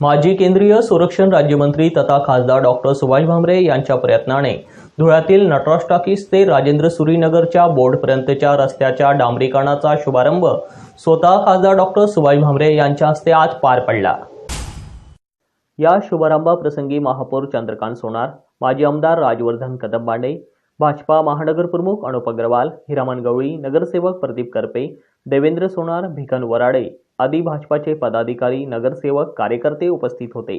माजी केंद्रीय संरक्षण राज्यमंत्री तथा खासदार डॉक्टर सुभाष भामरे यांच्या प्रयत्नाने धुळ्यातील नटराज टाकीस ते राजेंद्र सुरीनगरच्या बोर्डपर्यंतच्या रस्त्याच्या डांबरीकरणाचा शुभारंभ स्वतः खासदार डॉक्टर सुभाष भामरे यांच्या हस्ते आज पार पडला. या शुभारंभाप्रसंगी महापौर चंद्रकांत सोनार माजी आमदार राजवर्धन कदमबांडे भाजपा महानगर प्रमुख अनुप अग्रवाल हिरामन गवळी नगरसेवक प्रदीप करपे देवेंद्र सोनार भिकन वराडे आदी भाजपाचे पदाधिकारी नगरसेवक कार्यकर्ते उपस्थित होते.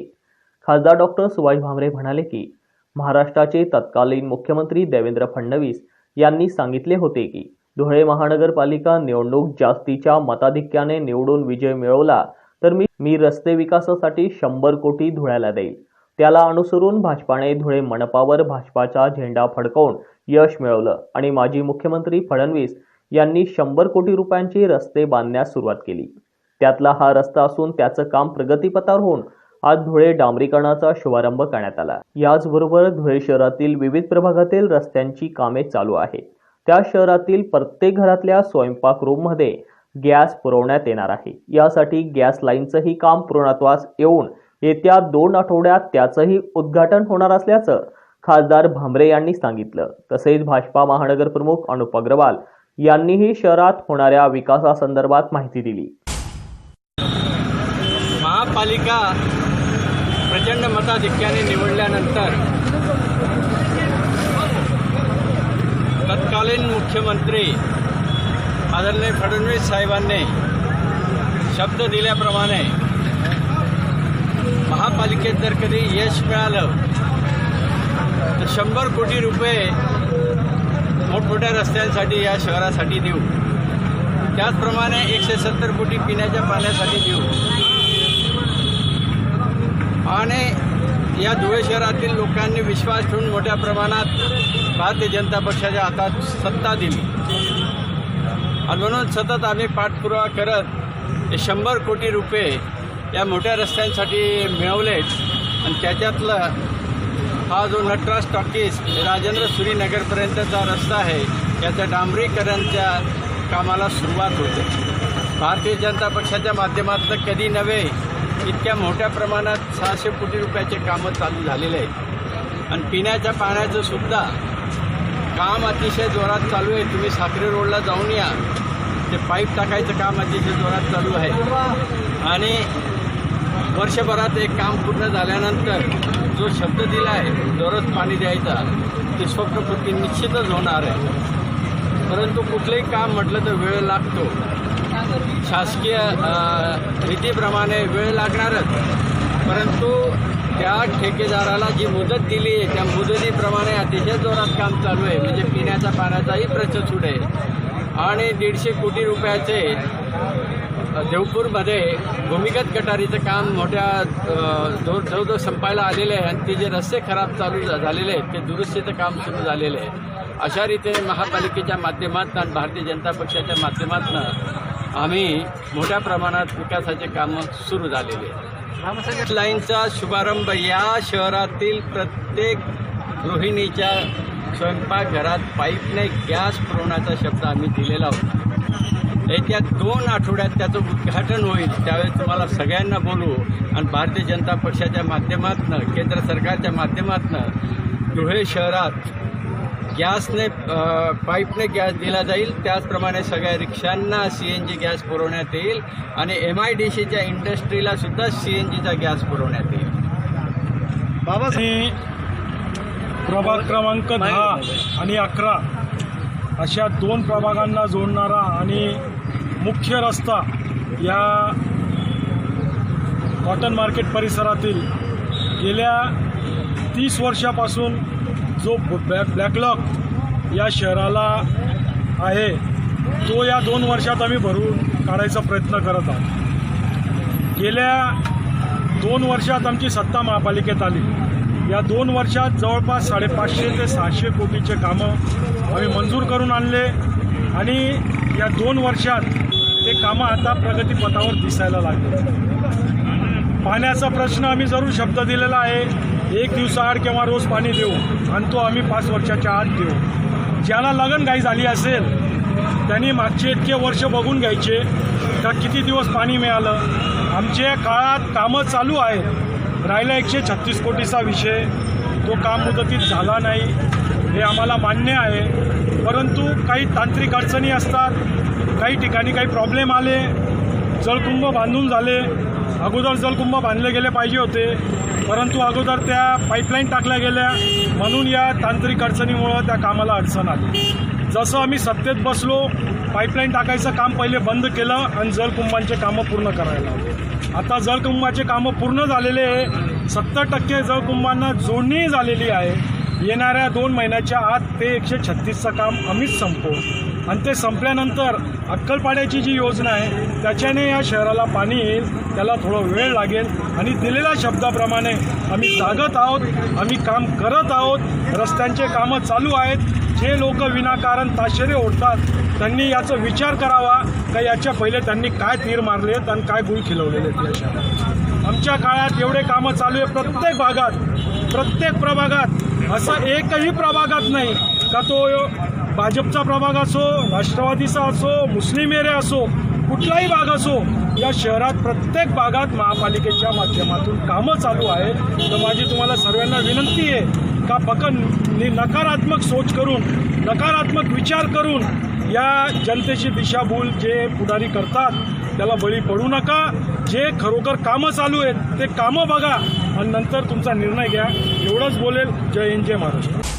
खासदार डॉक्टर सुभाष भामरे म्हणाले की महाराष्ट्राचे तत्कालीन मुख्यमंत्री देवेंद्र फडणवीस यांनी सांगितले होते की धुळे महानगरपालिका निवडणूक जास्तीच्या मताधिक्याने निवडून विजय मिळवला तर मी मी रस्ते विकासासाठी शंभर कोटी धुळ्याला देईल. त्याला अनुसरून भाजपाने धुळे मनपावर भाजपाचा झेंडा फडकवून यश मिळवलं आणि माजी मुख्यमंत्री फडणवीस यांनी शंभर कोटी रुपयांचे रस्ते बांधण्यास सुरुवात केली. त्यातला हा रस्ता असून त्याचं काम प्रगतीपथावर होऊन आज धुळे डांबरीकरणाचा शुभारंभ करण्यात आला. याचबरोबर धुळे शहरातील विविध प्रभागातील रस्त्यांची कामे चालू आहेत. त्या शहरातील प्रत्येक घरातल्या स्वयंपाक रूममध्ये गॅस पुरवण्यात येणार आहे. यासाठी गॅस लाईनचंही काम पूर्णत्वास येऊन येत्या दोन आठवड्यात त्याचंही उद्घाटन होणार असल्याचं खासदार भामरे यांनी सांगितलं. तसेच भाजपा महानगर प्रमुख अनुप अग्रवाल यांनीही शहरात होणाऱ्या विकासासंदर्भात माहिती दिली. महापालिका प्रचंड मताधिक्याने निवडल्यानंतर तत्कालीन मुख्यमंत्री आदरणीय फडणवीस साहेबांनी शब्द दिल्याप्रमाणे महापालिकेत जर कधी यश मिळालं तर शंभर कोटी रुपये मोठमोठ्या रस्त्यांसाठी या शहरासाठी देऊ. त्याचप्रमाणे एकशे सत्तर कोटी पिण्याच्या पाण्यासाठी देऊ. आणि या धुळे शहरातील लोकांनी विश्वास ठेवून मोठ्या प्रमाणात भारतीय जनता पक्षाच्या हातात सत्ता दिली. आणि म्हणून सतत आम्ही पाठपुरावा करत शंभर कोटी रुपये या मोठ्या रस्त्यांसाठी मिळवलेत आणि त्याच्यातलं हा जो नटराज टॉकीज राजेंद्र सुरीनगरपर्यंतचा रस्ता आहे याच्या डांबरीकरणच्या कामाला सुरुवात होते. भारतीय जनता पक्षाच्या माध्यमातून कधी नव्हे इतक्या मोठ्या प्रमाणात सहाशे कोटी रुपयाचे कामं चालू झालेले आहेत. आणि पिण्याच्या पाण्याचं सुद्धा काम अतिशय जोरात चालू आहे. तुम्ही साखरे रोडला जाऊन या. ते पाईप टाकायचं काम अतिशय जोरात चालू आहे. आणि वर्षभरात एक काम पूर्ण झाल्यानंतर जो शब्द दिला आहे दररोज पाणी द्यायचा ते स्वप्नपूर्ती निश्चितच होणार आहे. परंतु कुठलंही काम म्हटलं तर वेळ लागतो. शासकीय रीतीप्रमाणे वेळ लागणारच. परंतु त्या ठेकेदाराला जी मुदत दिली आहे त्या मुदतीप्रमाणे अतिशय जोरात काम चालू आहे. म्हणजे पिण्याच्या पाण्याचाही प्रश्न सुट आणि दीडशे कोटी रुपयाचे देवपूरमध्ये भूमिगत गटारीचं काम मोठ्या जोर जवळ जवळजवळ संपायला आलेले आहे. आणि ते जे रस्ते खराब चालू झा- झालेले आहेत ते दुरुस्तीचं काम सुरू झालेलं आहे. अशा रीतीने महापालिकेच्या माध्यमातून आणि भारतीय जनता पक्षाच्या माध्यमातून आम्ही मोठ्या प्रमाणात विकासाचे कामं सुरू झालेले आहेत लाईनचा शुभारंभ या शहरातील प्रत्येक गृहिणीच्या स्वयंपाकघरात पाईपने गॅस पुरवण्याचा शब्द आम्ही दिलेला होता. येत्या दोन आठवड्यात त्याचं उद्घाटन होईल त्यावेळेस तुम्हाला सगळ्यांना बोलू. आणि भारतीय जनता पक्षाच्या माध्यमातून केंद्र सरकारच्या माध्यमातून धुळे शहरात गॅसने पाईपने गॅस दिला जाईल. त्याचप्रमाणे सगळ्या रिक्षांना सी एन जी गॅस पुरवण्यात येईल आणि एम आय डी सीच्या इंडस्ट्रीला सुद्धा सी एन जीचा गॅस पुरवण्यात येईल. आणि प्रभाग क्रमांक दहा आणि अकरा अशा दोन प्रभागांना जोडणारा आणि मुख्य रस्ता या कॉटन मार्केट परिसरातील गेल्या तीस वर्षापासून जो ब्लॅ ब्लॅकलॉक या शहराला आहे तो या दोन वर्षात आम्ही भरून काढायचा प्रयत्न करत आहोत. गेल्या दोन वर्षात आमची सत्ता महापालिकेत आली. या दोन वर्षात जवळपास साडेपाचशे ते सहाशे कोटीचे कामं आम्ही मंजूर करून आणले आणि या दोन वर्षात ते कामं आता प्रगतीपथावर दिसायला लागले. पाण्याचा प्रश्न आम्ही जरूर शब्द दिलेला आहे. एक दिवसाआड किंवा रोज पाणी देऊ? आणि तो आम्ही पाच वर्षाच्या आत देऊ. ज्याला लगनघाई झाली असेल त्यांनी मागचे इतके वर्ष बघून घ्यायचे का किती दिवस पाणी मिळालं? आमच्या काळात कामं चालू आहेत. राहिला एकशे छत्तीस कोटीचा विषय. तो काम मुदतीत झाला नाही. हे आम्हाला मान्य आहे. परंतु काही तांत्रिक अडचणी असतात. काही ठिकाणी काही प्रॉब्लेम आले. जलकुंभ बांधून झाले. अगोदर जलकुंभ बांधले गेले पाहिजे होते. परंतु अगोदर त्या पाईपलाईन टाकल्या गेल्या. म्हणून या तांत्रिक अडचणीमुळं त्या कामाला अडचण आली. जसं आम्ही सत्तेत बसलो पाईपलाईन टाकायचं काम पहिले बंद केलं आणि जलकुंभांचे कामं पूर्ण करायला आता जलकुंभाचे कामं पूर्ण झालेले आहे. सत्तर टक्के जलकुंभांना जोडणी झालेली आहे. येणाऱ्या दोन महिन्याच्या आत ते एकशे छत्तीसचं काम आम्हीच संपवू. आणि ते संपल्यानंतर अक्कलपाड्याची जी योजना आहे त्याच्याने या शहराला पाणी येईल त्याला थोडा वेळ लागेल आणि दिलेल्या शब्दाप्रमाणे आम्ही जागत आहोत आम्ही काम करत आहोत रस्त्यांचे कामं चालू आहेत जे लोक विनाकारण ताशेरे ओढतात त्यांनी याचा विचार करावा का याच्या पहिले त्यांनी काय तीर मारलेत आणि काय गुळ खिलवलेले आहेत या शहरात. आमच्या काळात एवढे कामं चालू आहे प्रत्येक भागात प्रत्येक प्रभागात. असं एकही प्रभागात नाही. का तो भाजपचा प्रभाग असो राष्ट्रवादीचा असो मुस्लिम एरिया असो कुठलाही भाग असो या शहरात प्रत्येक भागात महापालिकेच्या माध्यमातून कामं चालू आहेत. तर माझी तुम्हाला सर्वांना विनंती आहे का फक्त नि- नकारात्मक सोच करून नकारात्मक विचार करून या जनतेची दिशाभूल जे पुढारी करतात त्याला बळी पडू नका. जे खरोखर कामं चालू आहेत ते कामं बघा आणि नंतर तुमचा निर्णय घ्या. एवढंच बोलेल. जय हिंद जय महाराष्ट्र.